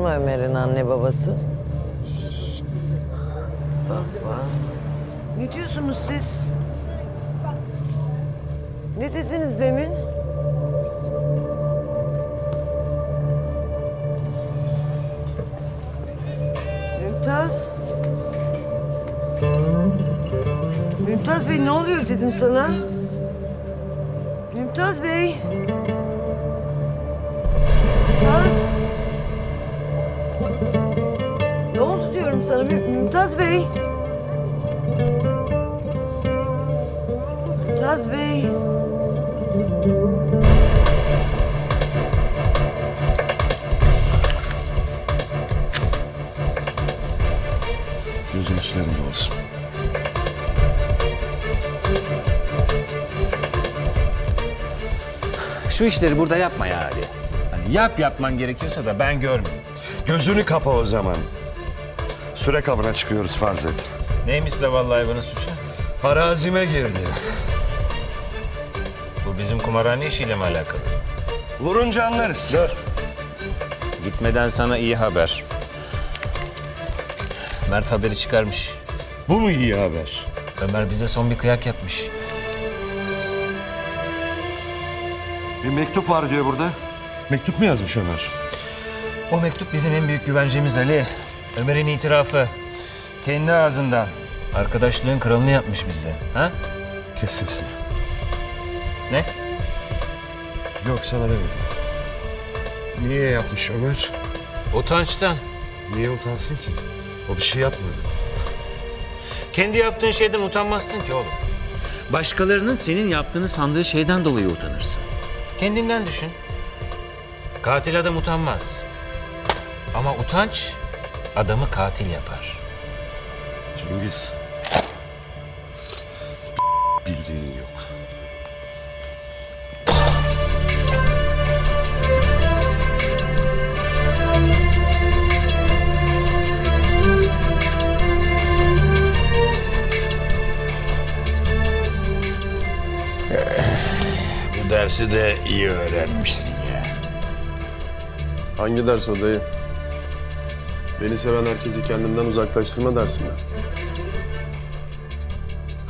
mı Ömer'in anne babası? Baba. Ne diyorsunuz siz? Ne dediniz demin? Mümtaz. Mümtaz Bey ne oluyor dedim sana. Mümtaz Bey. Mümtaz. Sana Mü- Mümtaz Bey. Mümtaz Bey. Gözün üstlerinde olsun. Şu işleri burada yapma ya Ali. Hani yap yapman gerekiyorsa da ben görmeyeyim. Gözünü kapa o zaman. Süre kabına çıkıyoruz farz et. Neymiş zavallı hayvanın suçu? Arazime girdi. Bu bizim kumarhane işiyle mi alakalı? Vurunca anlarız. Dur. Gitmeden sana iyi haber. Mert haberi çıkarmış. Bu mu iyi haber? Ömer bize son bir kıyak yapmış. Bir mektup var diyor burada. Mektup mu yazmış Ömer? O mektup bizim en büyük güvencemiz Ali. Ömer'in itirafı. Kendi ağzından. Arkadaşlığın kralını yapmış bize. Ha? Kes sesini. Ne? Yok sana demedim. Niye yapmış Ömer? Utançtan. Niye utansın ki? O bir şey yapmadı. Kendi yaptığın şeyden utanmazsın ki oğlum. Başkalarının senin yaptığını sandığı şeyden dolayı utanırsın. Kendinden düşün. Katil adam utanmaz. Ama utanç adamı katil yapar. Cengiz. Bildiğin yok. Bu dersi de iyi öğrenmişsin ya. Hangi ders o dayı? Beni seven herkesi kendimden uzaklaştırma dersi mi?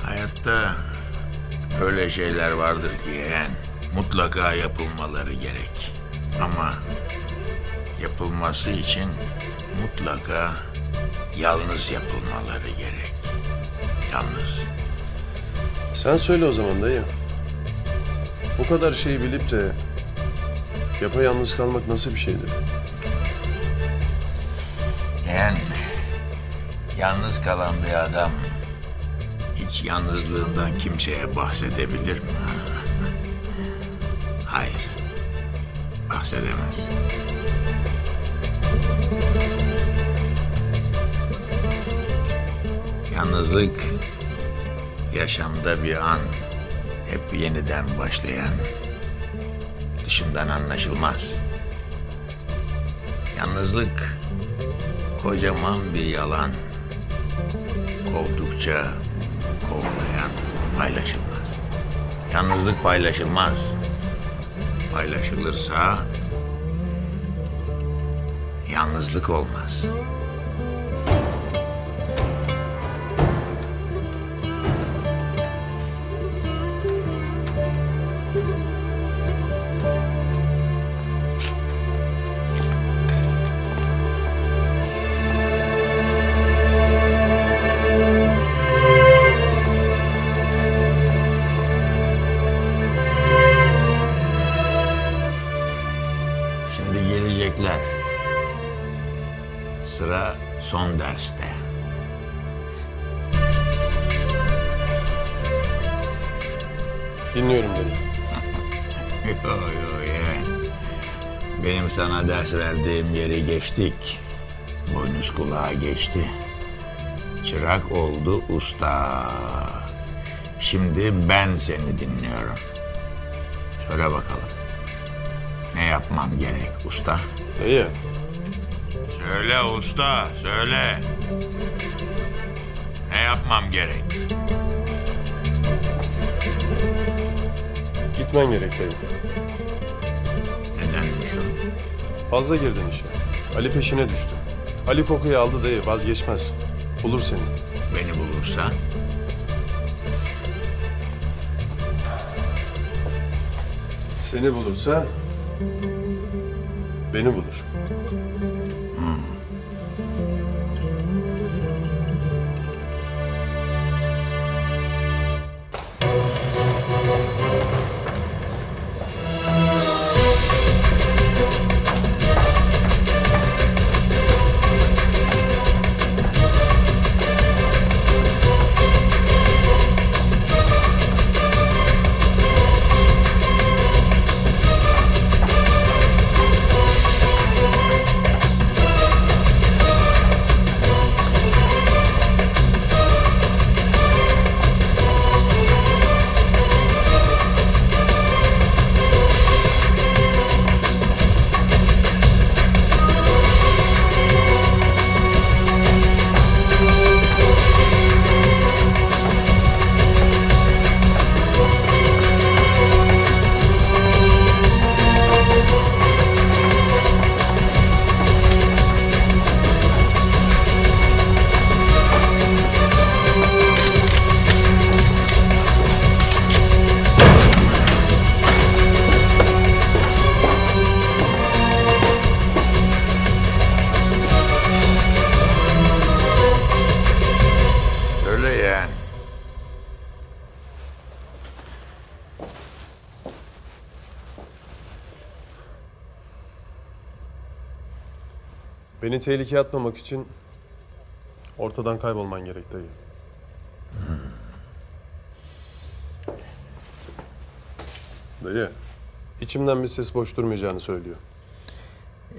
Hayatta öyle şeyler vardır ki yeğen, mutlaka yapılmaları gerek. Ama yapılması için mutlaka yalnız yapılmaları gerek. Yalnız. Sen söyle o zaman dayı. Bu kadar şeyi bilip de yapayalnız kalmak nasıl bir şeydir? Yeğen, yalnız kalan bir adam hiç yalnızlığından kimseye bahsedebilir mi? Hayır, bahsedemez. Yalnızlık yaşamda bir an, hep yeniden başlayan, dışından anlaşılmaz. Yalnızlık kocaman bir yalan. Kovdukça kovlayan paylaşılmaz. Yalnızlık paylaşılmaz. Paylaşılırsa yalnızlık olmaz. Dinliyorum dayı. Yo yo yeğen. Benim sana ders verdiğim yeri geçtik. Boynuz kulağa geçti. Çırak oldu usta. Şimdi ben seni dinliyorum. Söyle bakalım. Ne yapmam gerek usta? Dayı, Söyle usta, söyle. Ne yapmam gerek? Gitmen gerek dayı. Nedenmiş o? Fazla girdin işe. Ali peşine düştü. Ali kokuyu aldı dayı vazgeçmez. Bulur seni. Beni bulursa Seni bulursa beni bulur. Beni tehlikeye atmamak için ortadan kaybolman gerek dayı. Dayı, içimden bir ses boş durmayacağını söylüyor.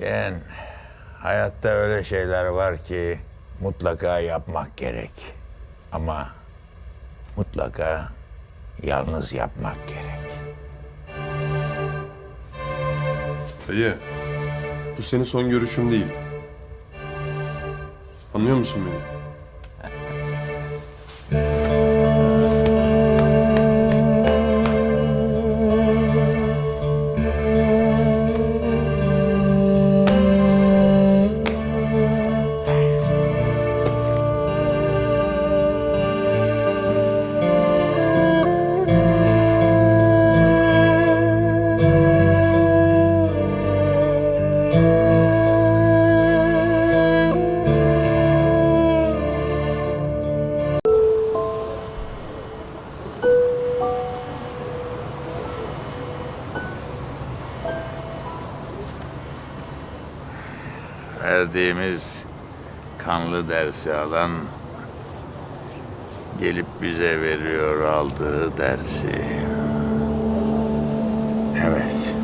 Yani hayatta öyle şeyler var ki mutlaka yapmak gerek. Ama mutlaka yalnız yapmak gerek. Dayı, bu senin son görüşün değil. Anlıyor musun beni? Dersi alan gelip bize veriyor aldığı dersi. Evet,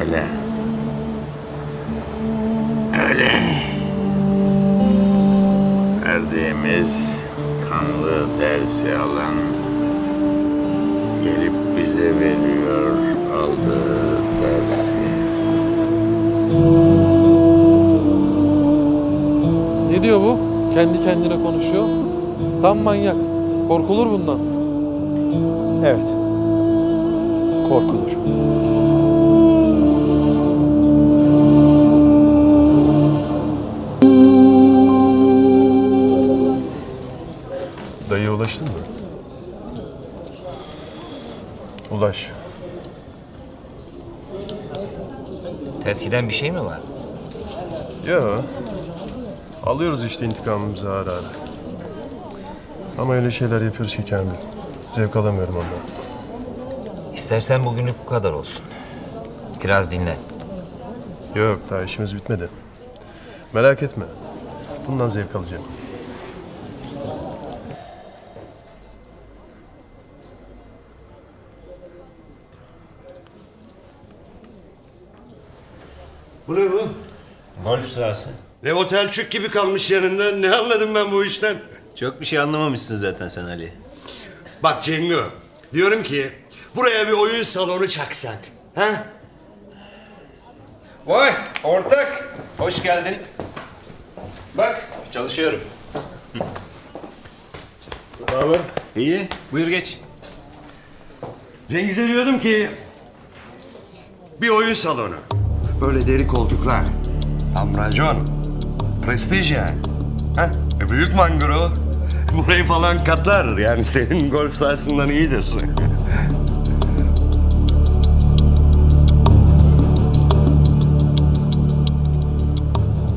öyle. Öyle. Verdiğimiz kanlı dersi alan gelip bize veriyor aldığı dersi. Ne diyor bu? Kendi kendine konuşuyor. Tam manyak. Korkulur bundan. Evet. Korkulur. Dayıya ulaştın mı? Ulaş. Ters giden bir şey mi var? Ya. Alıyoruz işte intikamımızı ara ara. Ama öyle şeyler yapıyoruz ki Kamil. Zevk alamıyorum ondan. İstersen bugünlük bu kadar olsun. Biraz dinlen. Yok daha işimiz bitmedi. Merak etme. Bundan zevk alacağım. Bu ne bu? Golf sahası. Ne otelçük gibi kalmış yanında. Ne anladım ben bu işten? Çok bir şey anlamamışsın zaten sen Ali. Bak Cengo, diyorum ki buraya bir oyun salonu çaksak. Ha? Vay ortak. Hoş geldin. Bak çalışıyorum. Ne haber? İyi buyur geç. Cengiz'e diyordum ki bir oyun salonu. Böyle deri koltuklar, Amracon. Prestij yani. Heh, e, büyük mangro. Burayı falan katlar. Yani senin golf sahasından iyidir.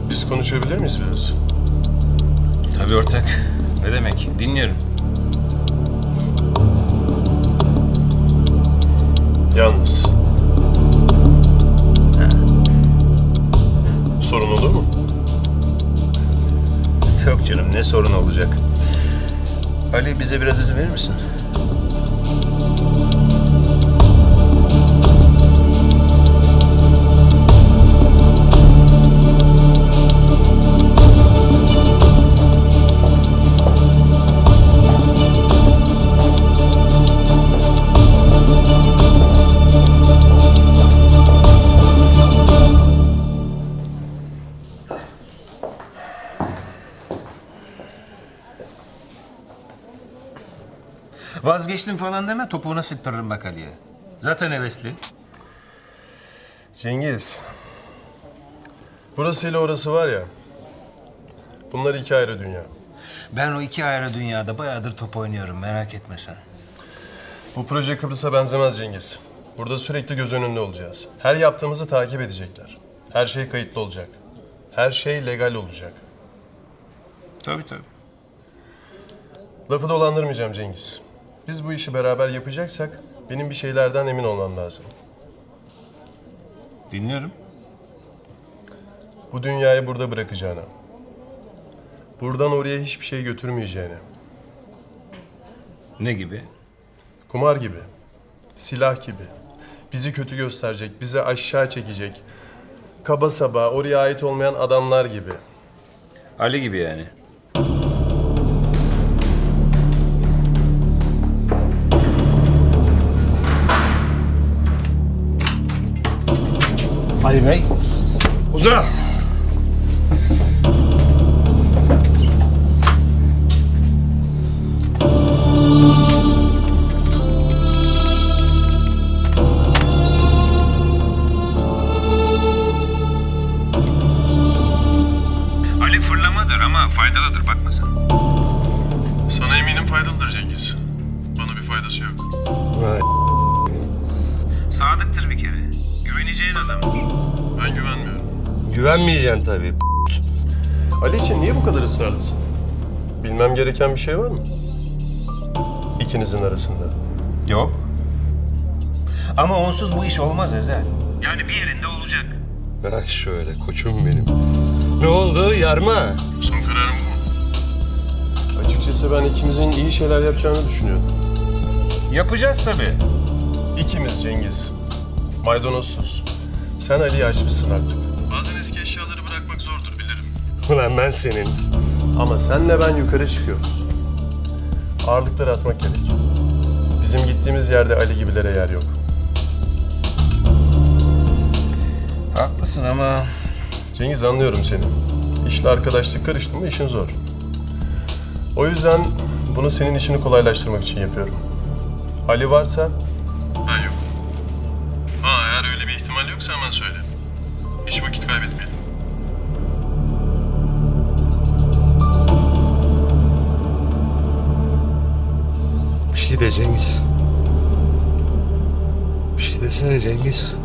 Biz konuşabilir miyiz biraz? Tabii ortak. Ne demek? Dinliyorum. Yalnız. Sorun olur mu? Yok canım ne sorun olacak? Ali bize biraz izin verir misin? Vazgeçtim falan deme topuğuna sıktırırım bak Ali'ye. Zaten hevesli. Cengiz. Burasıyla orası var ya. Bunlar iki ayrı dünya. Ben o iki ayrı dünyada bayağıdır top oynuyorum merak etme sen. Bu proje Kıbrıs'a benzemez Cengiz. Burada sürekli göz önünde olacağız. Her yaptığımızı takip edecekler. Her şey kayıtlı olacak. Her şey legal olacak. Tabii tabii. Lafı dolandırmayacağım Cengiz. Biz bu işi beraber yapacaksak benim bir şeylerden emin olmam lazım. Dinliyorum. Bu dünyayı burada bırakacağına. Buradan oraya hiçbir şey götürmeyeceğine. Ne gibi? Kumar gibi. Silah gibi. Bizi kötü gösterecek, bizi aşağı çekecek. Kaba saba, oraya ait olmayan adamlar gibi. Ali gibi yani. Ali Bey. Uza! Gereken bir şey var mı? İkinizin arasında. Yok. Ama onsuz bu iş olmaz Ezel. Yani bir yerinde olacak. Bak şöyle koçum benim. Ne oldu yarma? Son kararım bu? Açıkçası ben ikimizin iyi şeyler yapacağını düşünüyorum. Yapacağız tabii. İkimiz Cengiz. Maydanozsuz. Sen Ali'yi açmışsın artık. Bazen eski eşyaları bırakmak zordur bilirim. Ulan ben senin. Ama senle ben yukarı çıkıyoruz. Ağırlıkları atmak gerek. Bizim gittiğimiz yerde Ali gibilere yer yok. Haklısın ama Cengiz anlıyorum seni. İşle arkadaşlık karıştı mı işin zor. O yüzden bunu senin işini kolaylaştırmak için yapıyorum. Ali varsa ben yokum. Ha eğer öyle bir ihtimal yoksa hemen söyle. Hiç vakit kaybetmeyelim. Şey de Cengiz. Bir şey desene Cengiz.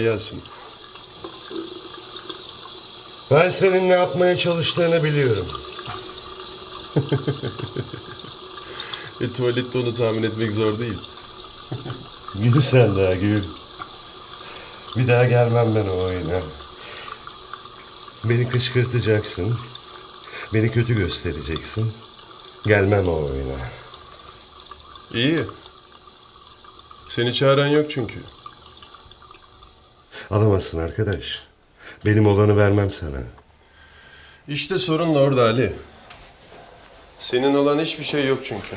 Kolay gelsin. Ben senin ne yapmaya çalıştığını biliyorum. E tuvalette onu tahmin etmek zor değil. Gül sen daha gül. Bir daha gelmem ben o oyuna. Beni kışkırtacaksın. Beni kötü göstereceksin. Gelmem o oyuna. İyi. Seni çağıran yok çünkü. Alamazsın arkadaş. Benim olanı vermem sana. İşte sorun da orada Ali. Senin olan hiçbir şey yok çünkü.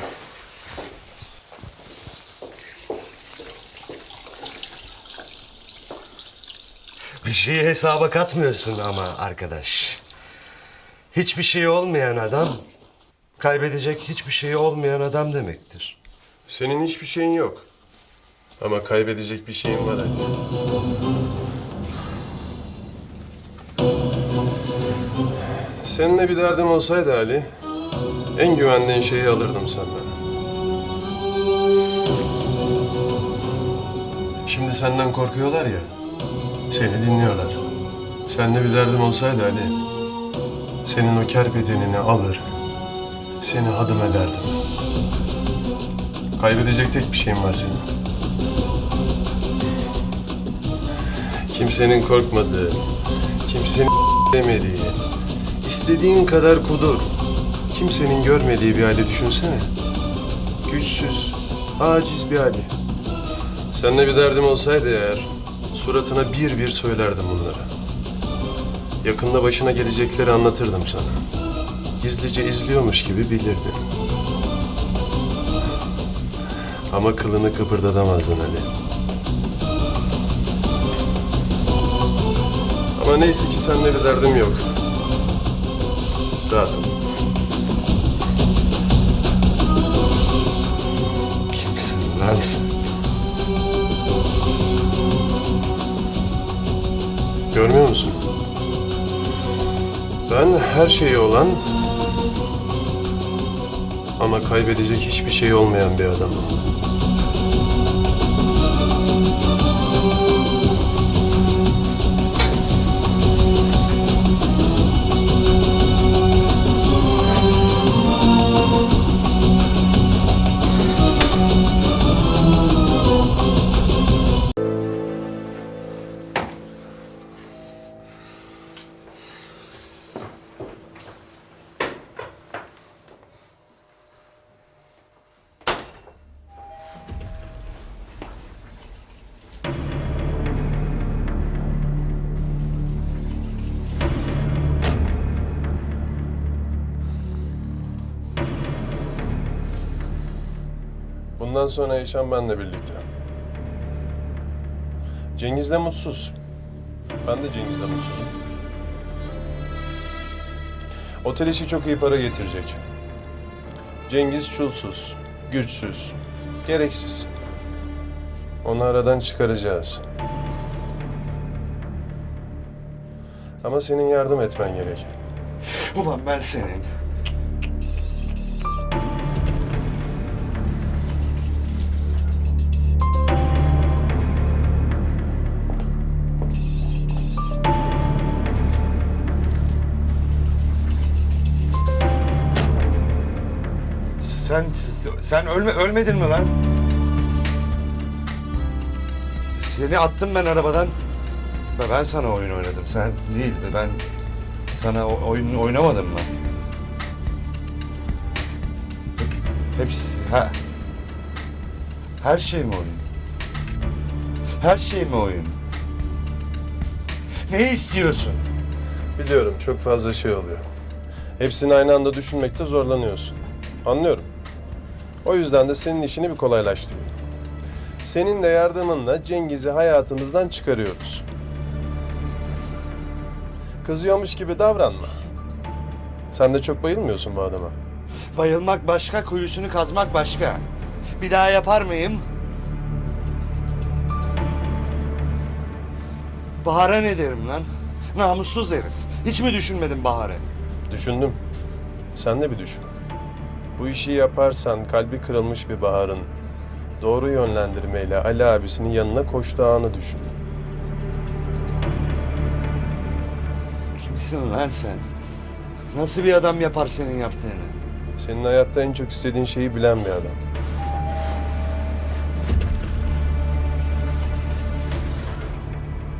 Bir şeyi hesaba katmıyorsun ama arkadaş. Hiçbir şey olmayan adam, kaybedecek hiçbir şey olmayan adam demektir. Senin hiçbir şeyin yok. Ama kaybedecek bir şeyin var Ali. Seninle bir derdim olsaydı Ali, en güvendiğin şeyi alırdım senden. Şimdi senden korkuyorlar ya, seni dinliyorlar. Seninle bir derdim olsaydı Ali, senin o kerpetenini alır, seni hadım ederdim. Kaybedecek tek bir şeyin var senin. Kimsenin korkmadığı, kimsenin demediği, istediğin kadar kudur, kimsenin görmediği bir hali düşünsene. Güçsüz, aciz bir hali. Seninle bir derdim olsaydı eğer, suratına bir bir söylerdim bunları. Yakında başına gelecekleri anlatırdım sana. Gizlice izliyormuş gibi bilirdin. Ama kılını kıpırdatamazdın Ali. Ama neyse ki seninle bir derdim yok. Ol. Kimsin lan sen? Görmüyor musun? Ben her şeyi olan ama kaybedecek hiçbir şey olmayan bir adamım. Bundan sonra yaşam benle birlikte. Cengiz'le mutsuz. Ben de Cengiz'le mutsuzum. Otel işi çok iyi para getirecek. Cengiz çulsuz, güçsüz, gereksiz. Onu aradan çıkaracağız. Ama senin yardım etmen gerek. Ulan ben senin. Sen sen ölme ölmedin mi lan? Seni attım ben arabadan. Ben sana oyun oynadım. Sen değil. Ben sana oyun oynamadım mı? Hepsi ha. Her şey mi oyun? Her şey mi oyun? Ne istiyorsun? Biliyorum çok fazla şey oluyor. Hepsini aynı anda düşünmekte zorlanıyorsun. Anlıyorum. O yüzden de senin işini bir kolaylaştırayım. Senin de yardımınla Cengiz'i hayatımızdan çıkarıyoruz. Kızıyormuş gibi davranma. Sen de çok bayılmıyorsun bu adama. Bayılmak başka, kuyusunu kazmak başka. Bir daha yapar mıyım? Bahar'a ne derim lan? Namussuz herif. Hiç mi düşünmedin Bahar'ı? Düşündüm. Sen de bir düşün. Bu işi yaparsan kalbi kırılmış bir Bahar'ın doğru yönlendirmeyle Ali abisinin yanına koştuğu anı düşün. Kimsin lan sen? Nasıl bir adam yapar senin yaptığını? Senin hayatta en çok istediğin şeyi bilen bir adam.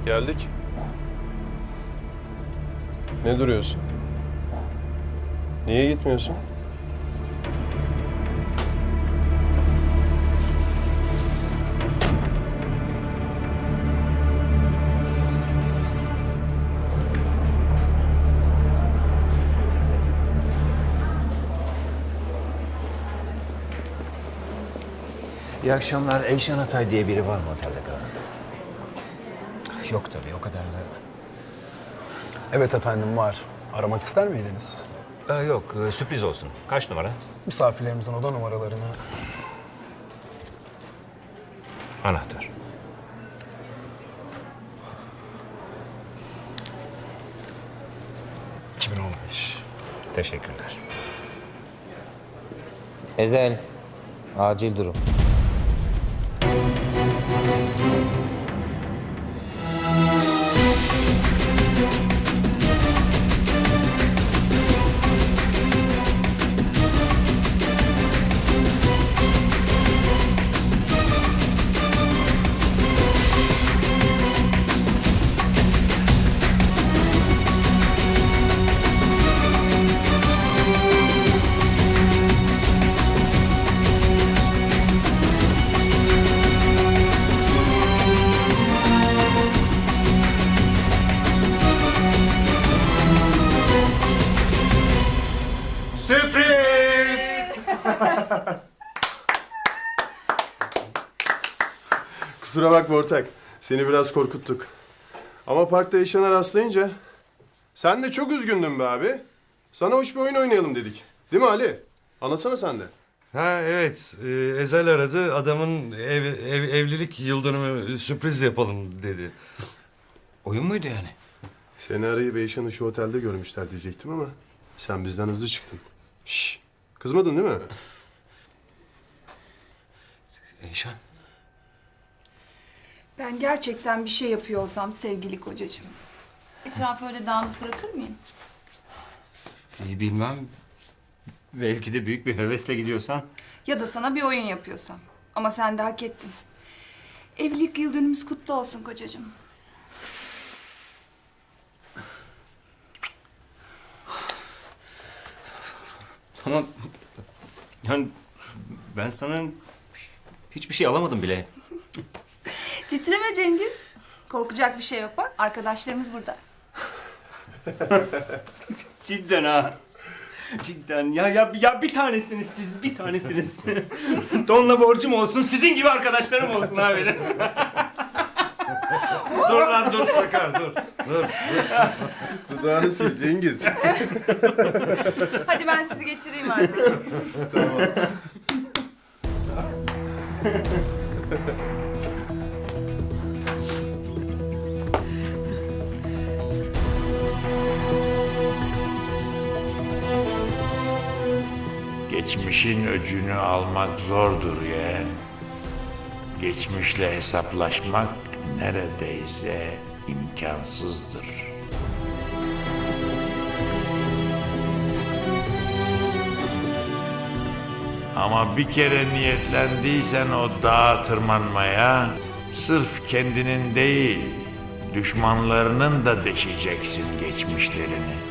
Geldik. Ne duruyorsun? Niye gitmiyorsun? İyi akşamlar. Eyşan Atay diye biri var mı otelde kalan? Yok tabii o kadar da. Evet efendim var. Aramak ister miydiniz? Ee, yok e, sürpriz olsun. Kaç numara? Misafirlerimizin oda numaralarını. Anahtar. Teşekkürler. Ezel, acil durum. Música Kusura bakma ortak. Seni biraz korkuttuk. Ama parkta yaşana rastlayınca... Sen de çok üzgündün be abi. Sana hoş bir oyun oynayalım dedik. Değil mi Ali? Anlasana sen de. Ha evet. e, Ezel aradı. Adamın ev, ev- evlilik yıl dönümü sürpriz yapalım dedi. Oyun muydu yani? Seni arayıp Eyşan'ı şu otelde görmüşler diyecektim ama... Sen bizden hızlı çıktın. Şş, kızmadın değil mi? Eyşan. Ben gerçekten bir şey yapıyor olsam sevgili kocacığım. Etrafı öyle dağınık bırakır mıyım? İyi bilmem. Belki de büyük bir hevesle gidiyorsan. Ya da sana bir oyun yapıyorsam. Ama sen de hak ettin. Evlilik yıl dönümümüz kutlu olsun kocacığım. Ama yani ben sana hiçbir şey alamadım bile. Titreme Cengiz. Korkacak bir şey yok bak. Arkadaşlarımız burada. Cidden ha. Cidden ya ya ya bir tanesiniz siz bir tanesiniz. Donla borcum olsun sizin gibi arkadaşlarım olsun ha benim. dur lan dur Sakar dur. Dur. Dudağını sil Cengiz. Hadi ben sizi geçireyim artık. Geçmişin öcünü almak zordur yeğen. Geçmişle hesaplaşmak neredeyse imkansızdır. Ama bir kere niyetlendiysen o dağa tırmanmaya, sırf kendinin değil, düşmanlarının da deşeceksin geçmişlerini.